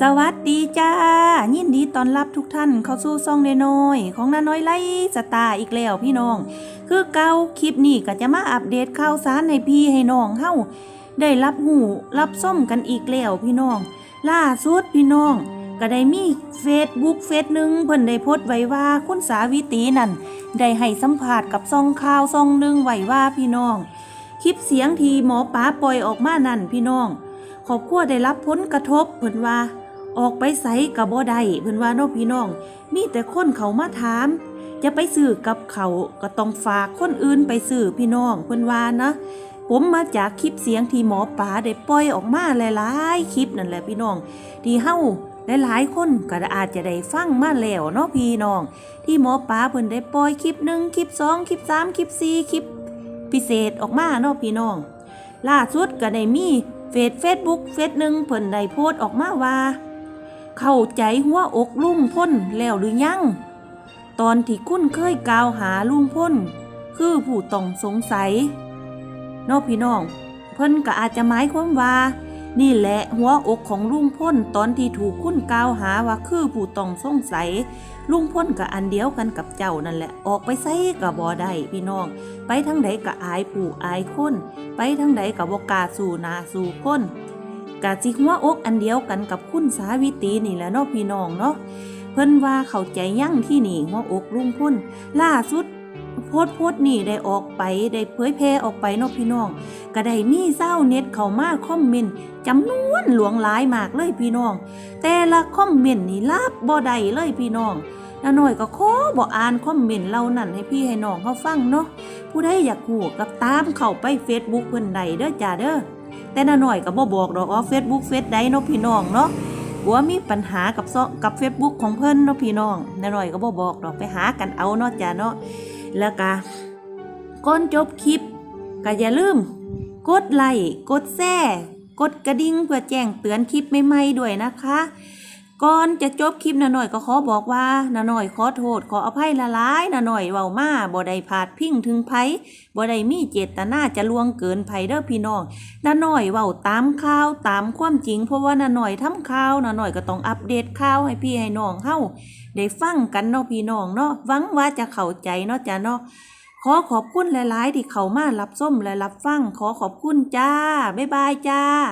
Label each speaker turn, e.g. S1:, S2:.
S1: สวัสดีจ้า ยินดีต้อนรับทุกท่านเข้าสู่ซ่องน้อยของน้าน้อยไล่สตาอีกแล้วพี่น้อง คือเก่าคลิปนี้ก็จะมาอัปเดตข่าวสารให้พี่ให้น้องเฮาได้รับหูรับส้มกันอีกแล้วพี่น้อง ล่าสุดพี่น้อง ก็ได้มีเฟซบุ๊กเฟซหนึ่งเพิ่นได้โพสต์ไว้ว่าคุณสาวิตีนั่นได้ให้สัมภาษณ์กับซองข่าวซองหนึ่งไว้ว่าพี่น้อง คลิปเสียงที่หมอป๋าปล่อยออกมานั่นพี่น้อง ครอบครัวได้รับผลกระทบเพิ่นว่า ออกไปไสกับบ่ได้เพิ่นว่าเนาะพี่น้อง มีแต่คนเขามาถามจะไปซื้อกับเขาก็ต้องฝากคนอื่นไปซื้อพี่น้องเพิ่นว่านะผมมาจากคลิปเสียงที่หมอป๋าได้ปล่อยออกมาหลายๆคลิปนั่นแหละพี่น้อง ที่เฮาหลายๆคนก็อาจจะได้ฟังมาแล้วเนาะพี่น้อง ที่หมอป๋าเพิ่นได้ปล่อยคลิปหนึ่งคลิปสองคลิปสามคลิปสี่คลิปพิเศษออกมาเนาะพี่น้องล่าสุดก็ได้มี เฟซเฟซบุ๊กเฟซหนึ่งเพิ่นได้โพสต์ออกมาว่า เข้าใจหัวอกลุ่มพ้นแล้วหรือยัง ตอนที่คุณเคยกล่าวหาลุ่มพ้น คือผู้ต้องสงสัยนอพี่น้อง เพิ่นก็อาจจะหมายความว่า นี่แหละหัวอกของลุงพ้นตอนที่ถูกคุณกล่าวหาว่าคือผู้ต้องสงสัยลุงพ้นกับอันเดียวกันกับเจ้านั่นแหละ ออกไปไสกับบ่ได้พี่น้อง ไปทั้งใดก็อายผู้อายคนไปทั้งใดก็บ่กาสู่นาสู่คนกะสิหัวอกอันเดียวกันกับคุณสาวิตีนี่แหละเนาะพี่น้องเนาะเพิ่นว่าเข้าใจยั่งที่นี่หัวอกลุงพ้นล่าสุด โพสโพสนี่ได้ออกไปได้เผยแพร่ออกไปเนาะพี่น้อง ก็ได้มีเศร้าเน็ตเข้ามาคอมเมนต์จำนวนหลวงหลายมากเลยพี่น้อง แต่ละคอมเมนต์นี่ลาบบ่ได้เลยพี่น้องน้าหน่อยก็ขอบ่อ่านคอมเมนต์เหล่านั้นให้พี่ให้น้องเขาฟังเนาะผู้ใดอยากหูก็ตามเข้าไป Facebook เพิ่อนใดเด้อจ้าเด้อแต่น้าหน่อยก็บ่บอกดอกว่า Facebook เฟซใดเนาะพี่น้องเนาะกัวมีปัญหากับซอกับ Facebook ของเพิ่อนเนาะพี่น้องน้าหน่อยก็บ่บอกดอกไปหากันเอาเนาะจ้าเนาะ แล้วก็ก่อนจบคลิปก็อย่าลืม กดไลค์กดแชร์กดกระดิ่งเพื่อแจ้งเตือนคลิปใหม่ๆด้วยนะคะ ก่อนจะจบคลิปนาหน่อยก็ขอบอกว่านาหน่อยขอโทษขออภัยละลายนาหน่อยเว้ามาบ่ได้พาดพิงถึงไผบ่ได้มีเจตนาจะลวงเกินไผเด้อพี่น้องนาหน่อยเว้าตามข่าวตามความจริง เพราะว่านาหน่อยทำข่าวนาหน่อยก็ต้องอัปเดตข่าวให้พี่ให้น้องเฮาได้ฟังกันเนาะพี่น้องเนาะหวังว่าจะเข้าใจเนาะจ้ะเนาะขอขอบคุณหลาย ๆ ที่เข้ามารับส้มและรับฟังขอขอบคุณจ้าบ๊ายบายจ้า